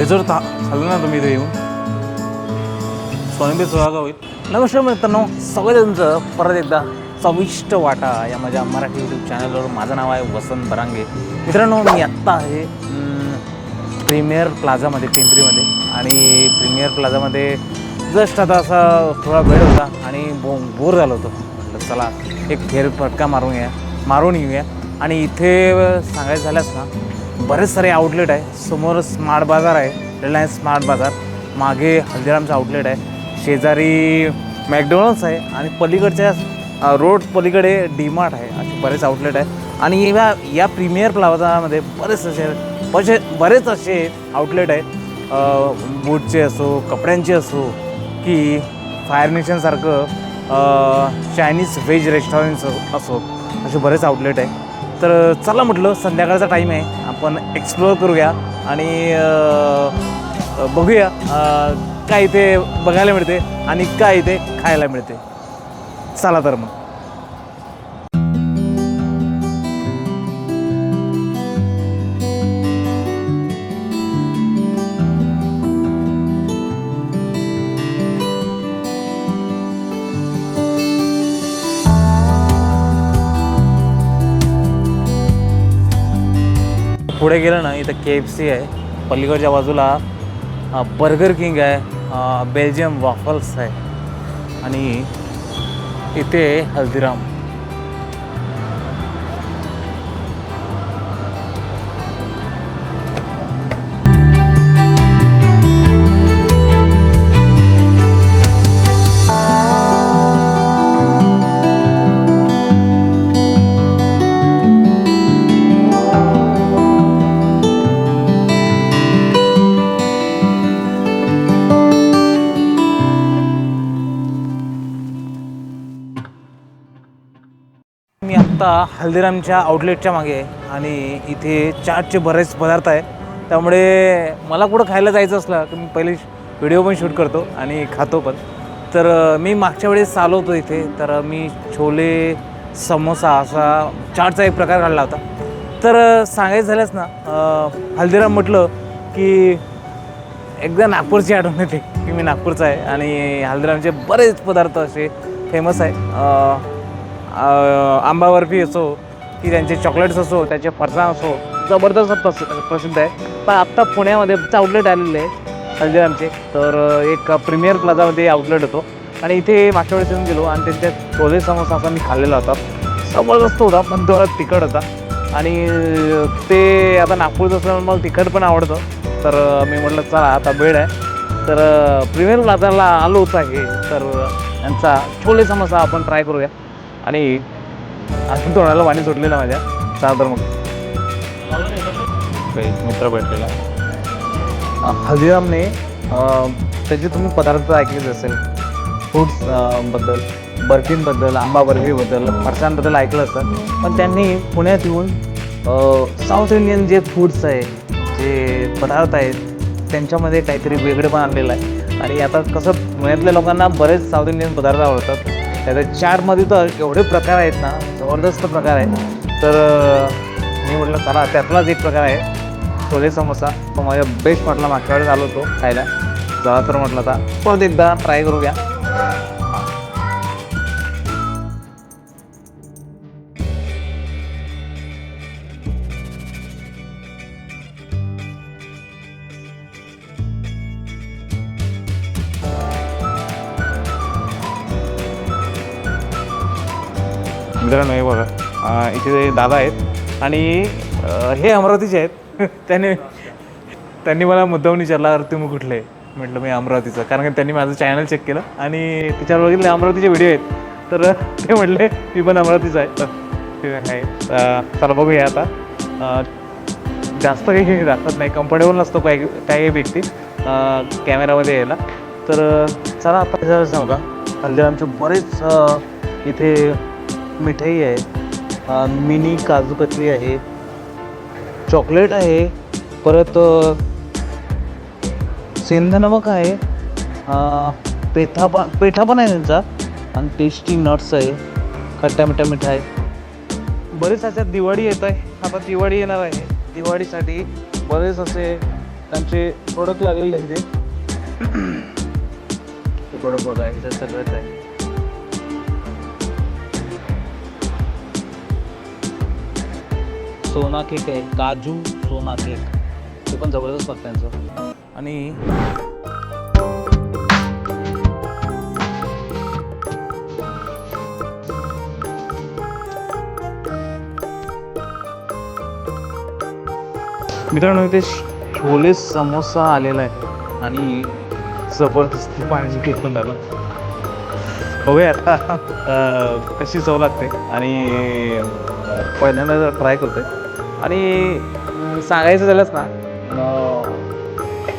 त्याच्यावर ता खाल्लं ना तुम्ही इथे येऊन सोनेबी सोळा होईल नमस्कार मित्रांनो स्वागत तुमचं परत एकदा चविष्ट वाटा या माझ्या मराठी यूट्यूब चॅनलवर माझं नाव आहे वसंत बरांगे. मित्रांनो मी आत्ता आहे प्रीमियर प्लाझामध्ये पिंपरीमध्ये आणि प्रीमियर प्लाझामध्ये जस्ट आता असा थोडा वेळ होता आणि बो बोर झालं होतं. म्हटलं चला एक फेर फटका मारून या मारून येऊया. आणि इथे सांगायचं झाल्यास ना बरेच सारे आउटलेट आहे. समोर स्मार्ट बाजार आहे. रिलायन्स स्मार्ट बाजार. मागे हल्दीरामचं आउटलेट आहे. शेजारी मॅकडोनल्ड्स आहे आणि पलीकडच्या रोड पलीकडे डीमार्ट आहे. असे बरेच आउटलेट आहे. आणि या या प्रीमियर प्लाझामध्ये बरेच असे बसे बरेच असे आउटलेट आहेत बूटचे असो कपड्यांचे असो की फायर नेशनसारखं चायनीज व्हेज रेस्टॉरंट्स असो. असे बरेच आउटलेट आहे. तर चला म्हटलं संध्याकाळचा टाईम आहे. आपण एक्सप्लोअर करूया आणि बघूया काय इथे बघायला मिळते आणि काय इथे खायला मिळते. चला तर मग. पुढे गेलं ना इथं के एफ सी आहे. पलीकडच्या बाजूला बर्गर किंग आहे बेल्जियम वाफल्स आहे. आणि इथे हल्दीराम. आता आत्ता हल्दीरामच्या आउटलेटच्या मागे आणि इथे चाटचे बरेच पदार्थ आहे त्यामुळे मला कुठं खायला जायचं असलं की मी पहिले व्हिडिओ पण शूट करतो आणि खातो पण. तर मी मागच्या वेळेस आलो होतो इथे. तर मी छोले समोसा असा चाटचा एक प्रकार काढला होता. तर सांगायचं झाल्यास ना हल्दीराम म्हटलं की एकदा नागपूरची आठवण येते की मी नागपूरचा आहे आणि हल्दीरामचे बरेच पदार्थ असे फेमस आहे आंबा बर्फी असो की त्यांचे चॉकलेट्स असो त्याचे फरसाण असो जबरदस्त प्रस प्रसिद्ध आहे. पण आत्ता पुण्यामध्ये आउटलेट आलेले आहे हल्दीरामचे. तर एक प्रीमियर प्लाझामध्ये आउटलेट होतो. आणि इथे मागच्या वेळेस येऊन गेलो आणि त्यांच्या कोले समोसा असा मी खाल्लेला होता. जबरदस्त होता पण थोडा तिखट होता. आणि ते आता नागपूरचं असल्यामुळे मला तिखट पण आवडतं. तर मी म्हटलं चला आता वेळ आहे. तर प्रीमियर प्लाझाला आलो आहे. तर यांचा छोले समोसा आपण ट्राय करूया. आणि अजून तोंडाला पाणी सुटलेलं माझ्या. चला तर मग. मित्र भेटलेला. हल्दीरामने त्याचे तुम्ही पदार्थ ऐकलेच असेल. फूड्सबद्दल बर्फींबद्दल आंबा बर्फीबद्दल फरसांबद्दल ऐकलं असतं. पण त्यांनी पुण्यात येऊन साऊथ इंडियन जे फूड्स आहे जे पदार्थ आहेत त्यांच्यामध्ये काहीतरी वेगळे पण आणलेलं आहे. आणि आता कसं पुण्यातल्या लोकांना बरेच साऊथ इंडियन पदार्थ आवडतात. त्याच्या चारमध्ये तर एवढे प्रकार आहेत ना जबरदस्त प्रकार आहेत. तर मी म्हटलं चला त्यातलाच एक प्रकार आहे. छोले समोसा. तो माझ्या बेस्ट म्हटला मागच्या वेळेस आलो होतो खायला. चला तर म्हटलं आता परत एकदा ट्राय करूया. मित्रांनो हे बघा. इथे दादा आहेत. आणि हे अमरावतीचे आहेत. त्याने त्यांनी मला मुद्दाम विचारला अरे तुम्ही कुठले? आहे?" म्हटलं मी अमरावतीचं. कारण की त्यांनी माझं चॅनल चेक केलं. आणि त्याच्यावर बघितले अमरावतीचे व्हिडिओ आहेत. तर ते म्हटले मी पण अमरावतीचा आहे. आहे चला बघूया आता. जास्त काही दाखवत नाही. कम्फर्टेबल नसतो काही काही व्यक्ती कॅमेरामध्ये यायला. तर चला आता सांगा सांगू आमचे हल्दीरामचे बरेच इथे मिठाई आहे मिनी काजू कतली आहे चॉकलेट आहे परत अं, नमक आहे पेठा पण पेठा पण आहे त्यांचा आणि टेस्टी नट्स आहे खट्टा मिठा मिठाई. बरेच अशा दिवाळी येत आहे आता दिवाळी येणार आहे. दिवाळीसाठी बरेच असे त्यांचे प्रोडक्ट लागलेले आहेत. ते प्रोडक्ट बघा सगळंच आहे. सोना केक आहे. काजू सोना केक ते पण जबरदस्त लागतं त्यांचं आणि मित्रांनो इथे छोले समोसा आलेला आहे. आणि जबरदस्ती पाण्याची केक पण झालं. बघूया आता कशी चव लागते. आणि पहिल्यांदा ट्राय करतोय. आणि सांगायचं झालंच ना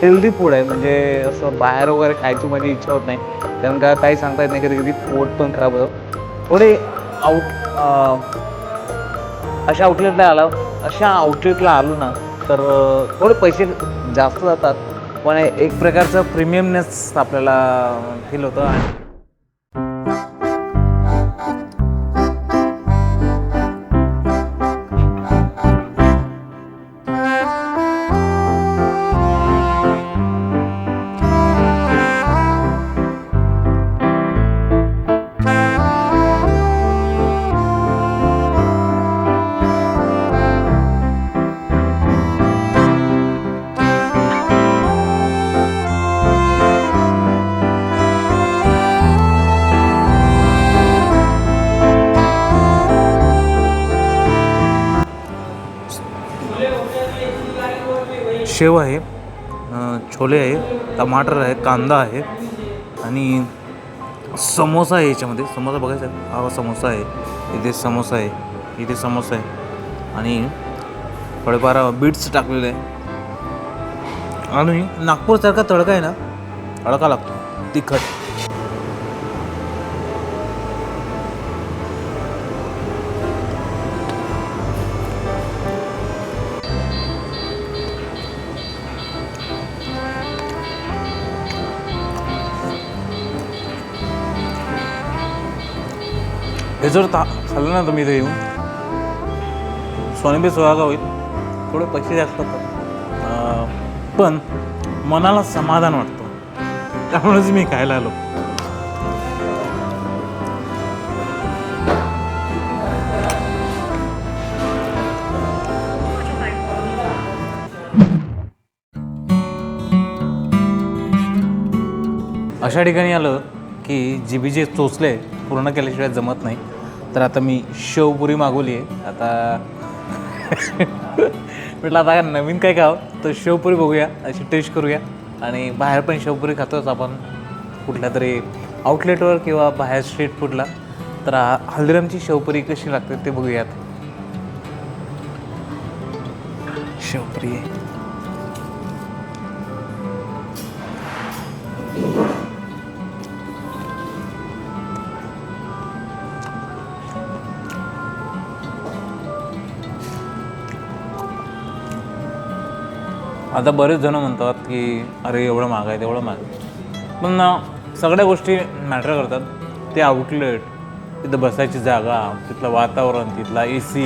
हेल्दी फूड आहे. म्हणजे असं बाहेर वगैरे खायची माझी इच्छा होत नाही. कारण का काही सांगता येत नाही कधी कधी पोट पण खराब होतं. थोडे आउट अशा आउटलेटला आला. अशा आउटलेटला आलो ना तर थोडे पैसे जास्त जातात. पण एक प्रकारचं प्रीमियमनेस आपल्याला फील होतं. आणि शेव आहे छोले आहे टमाटर आहे कांदा आहे आणि समोसा आहे याच्यामध्ये. समोसा बघायचा आहे? हा समोसा आहे. इथे समोसा आहे. इथे समोसा आहे. आणि थोडेफार बीट्स टाकलेले आहे. आणि नागपूरसारखा तडका आहे ना तडका लागतो. तिखट. जर ता खाल्लं ना तुम्ही इथे येऊन. सोनेबी सोयागा होईल थोडे पैसे जास्त होतात. पण मनाला समाधान वाटतं. त्यामुळेच मी खायला आलो. अशा ठिकाणी आलं की जिबीचे चोचले पूर्ण केल्याशिवाय जमत नाही. तर आता मी शेवपुरी मागवली आहे आता म्हटलं आता काय नवीन काय खाव? तर शेवपुरी बघूया अशी टेस्ट करूया. आणि बाहेर पण शेवपुरी खातोच आपण कुठल्या तरी आउटलेटवर किंवा बाहेर स्ट्रीट फूडला तर हल्दीरामची शेवपुरी कशी लागते ते बघूयात. शेवपुरी आता बरेच जण म्हणतात की अरे एवढं महाग आहे तेवढं महाग. पण ना सगळ्या गोष्टी मॅटर करतात. ते आउटलेट तिथं बसायची जागा तिथलं वातावरण तिथला ए सी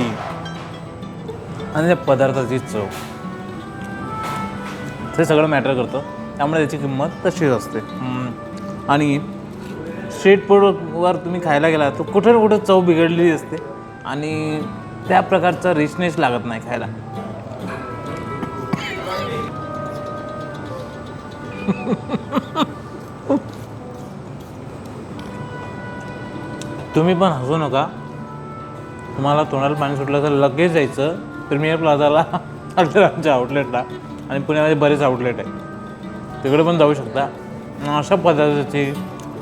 आणि त्या पदार्थाची चव. ते सगळं मॅटर करतं. त्यामुळे त्याची किंमत तशीच असते. आणि स्ट्रीट फूडवर तुम्ही खायला गेला तर कुठे कुठे चव बिघडलेली असते. आणि त्या प्रकारचा रिचनेस लागत नाही खायला. तुम्ही पण हसू नका. तुम्हाला तोंडाला पाणी सुटलं तर लगेच जायचं. प्रीमियर प्लाझाला आमच्या आउटलेटला आणि पुण्यामध्ये बरेच आउटलेट आहे तिकडे पण जाऊ शकता. अशा पदार्थाची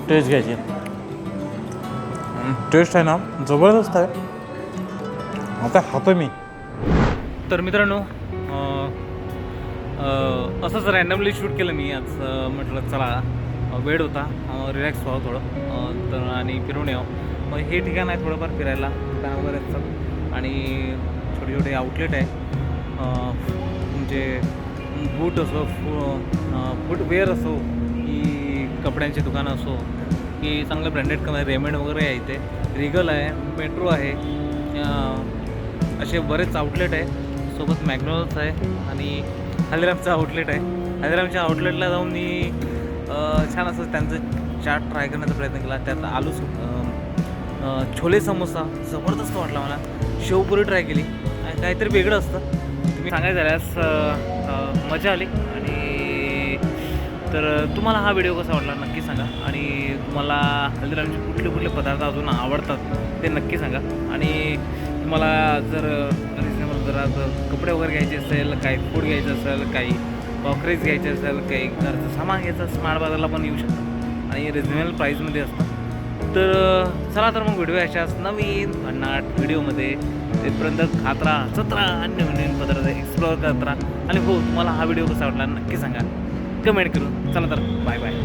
टेस्ट घ्यायची. टेस्ट आहे ना जबरदस्त आहे. आता खातो मी. तर मित्रांनो असंच रॅन्डमली शूट केलं मी आज. म्हटलं चला वेळ होता. रिलॅक्स व्हावं थोडं. तर आणि फिरून यावं मग हे ठिकाण आहे थोडंफार फिरायला. दुकानं वगैरे असतात आणि छोटे छोटे आउटलेट आहे. म्हणजे बूट असो फू असो की कपड्यांचे दुकानं असो की चांगलं ब्रँडेड कम रेमेंड वगैरे आहे इथे. रिगल आहे मेट्रो आहे. असे बरेच आउटलेट आहे. सोबत मॅकडॉनल्ड्स आहे. आणि हल्दीरामचं आउटलेट आहे. हल्दीरामच्या आउटलेटला जाऊन मी छान असं त्यांचं चाट ट्राय करण्याचा प्रयत्न केला. त्यात आलू सु छोले समोसा जबरदस्त वाटला मला. शेवपुरी ट्राय केली. आणि काहीतरी वेगळं असतं. तुम्ही सांगायचं झाल्यास मजा आली. आणि तर तुम्हाला हा व्हिडिओ कसा वाटला नक्की सांगा. आणि तुम्हाला हल्दीरामचे कुठले कुठले पदार्थ अजून आवडतात ते नक्की सांगा. आणि तुम्हाला जर जरा कपडे वगैरे घ्यायचे असेल काही फूड घ्यायचं असेल काही कॉकरेज घ्यायचे असेल काही घरचं सामान घ्यायचं स्मार्ट बाजारला पण येऊ शकतं. आणि रिजनेबल प्राईजमध्ये असतं. तर चला तर मग व्हिडिओ अशाच नवीन भन्नाट व्हिडिओमध्ये. तिथपर्यंत खात राहा हसत राहा आणि नवीन नवीन पदार्थ एक्सप्लोअर करत राहा. आणि हो तुम्हाला हा व्हिडिओ कसा वाटला नक्की सांगा. कमेंट करून. चला तर बाय बाय